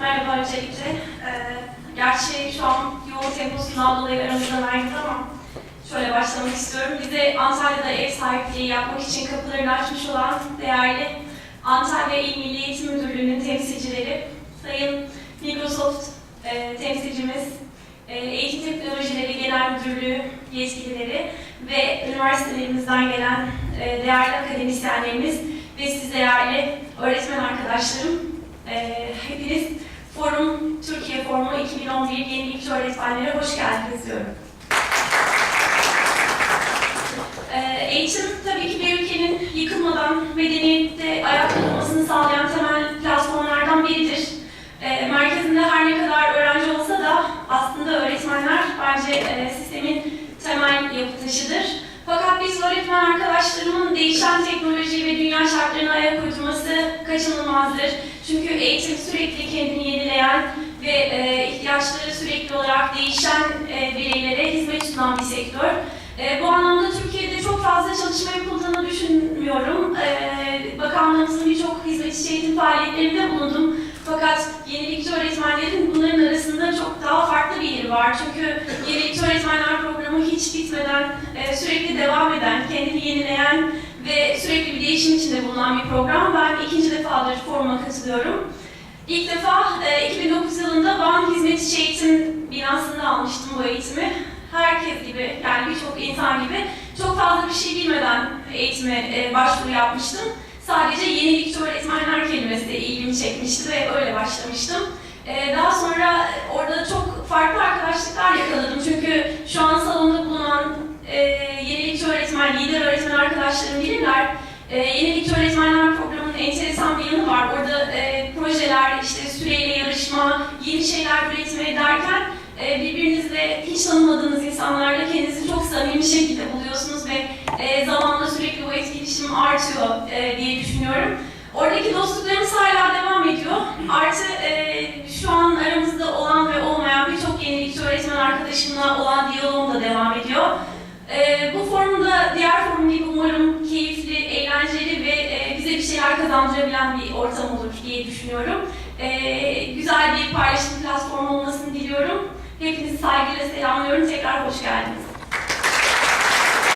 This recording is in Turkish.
Merhaba öncelikle. Ee, gerçi şu an yoğun temposundan dolayı aramızdan ayrıldı ama şöyle başlamak istiyorum. Bize Antalya'da ev sahipliği yapmak için kapılarını açmış olan değerli Antalya İl Milli Eğitim Müdürlüğü'nün temsilcileri, Sayın Microsoft e, temsilcimiz, e, Eğitim Teknolojileri Genel Müdürlüğü yetkilileri ve üniversitelerimizden gelen e, değerli akademisyenlerimiz ve siz değerli öğretmen arkadaşlarım, e, hepiniz Forum Türkiye Forumu 2011 Yenilikçi Öğretmenlere hoş geldiniz diyorum. E, eğitim tabii ki bir ülkenin yıkılmadan medeniyette ayakta durmasını sağlayan temel platformlardan biridir. E, merkezinde her ne kadar öğrenci olsa da aslında öğretmenler bence e, sistemin temel yapı taşıdır. Fakat biz öğretmen arkadaşlarımın değişen teknoloji ve dünya şartlarına ayak uydurması kaçınılmazdır. Çünkü eğitim sürekli kendini yenileyen ve e, ihtiyaçları sürekli olarak değişen e, bireylere hizmet sunan bir sektör. E, bu anlamda Türkiye'de çok fazla çalışma yapıldığını düşünmüyorum. E, bakanlığımızın birçok hizmetçi eğitim faaliyetlerinde bulundum. Fakat yenilikçi öğretmenlerin bunların arasında çok daha farklı bir yeri var. Çünkü yenilikçi öğretmenler programı hiç bitmeden, e, sürekli devam eden, yenileyen ve sürekli bir değişim içinde bulunan bir program. Ben ikinci defadır foruma katılıyorum. İlk defa e, 2009 yılında Van Hizmetçi Eğitim binasında almıştım bu eğitimi. Herkes gibi, yani birçok insan gibi çok fazla bir şey bilmeden eğitime e, başvuru yapmıştım. Sadece yenilikçi öğretmenler kelimesi ilgimi çekmişti ve öyle başlamıştım. Ee, daha sonra orada çok farklı arkadaşlıklar yakaladım. Çünkü şu an salonda bulunan e, yenilikçi öğretmen, lider öğretmen arkadaşlarım bilirler. E, yenilikçi öğretmenler programının enteresan bir yanı var. Orada e, projeler, işte süreyle yarışma, yeni şeyler üretme derken e, birbirinizle hiç tanımadığınız insanlarla kendinizi çok samimi şekilde buluyorsunuz ve e, zamanla sürekli bu etkileşim artıyor e, diye düşünüyorum. Oradaki dostluklarımız hala devam ediyor. Artı e, şu an aramızda olan ve olmayan birçok yenilikçi öğretmen arkadaşımla olan diyalogum da devam ediyor. E, bu forumda diğer forum gibi umarım keyifli, eğlenceli ve e, bize bir şeyler kazandırabilen bir ortam olur diye düşünüyorum. E, güzel bir paylaşım platformu olmasını diliyorum. Hepinizi saygıyla selamlıyorum. Tekrar hoş geldiniz.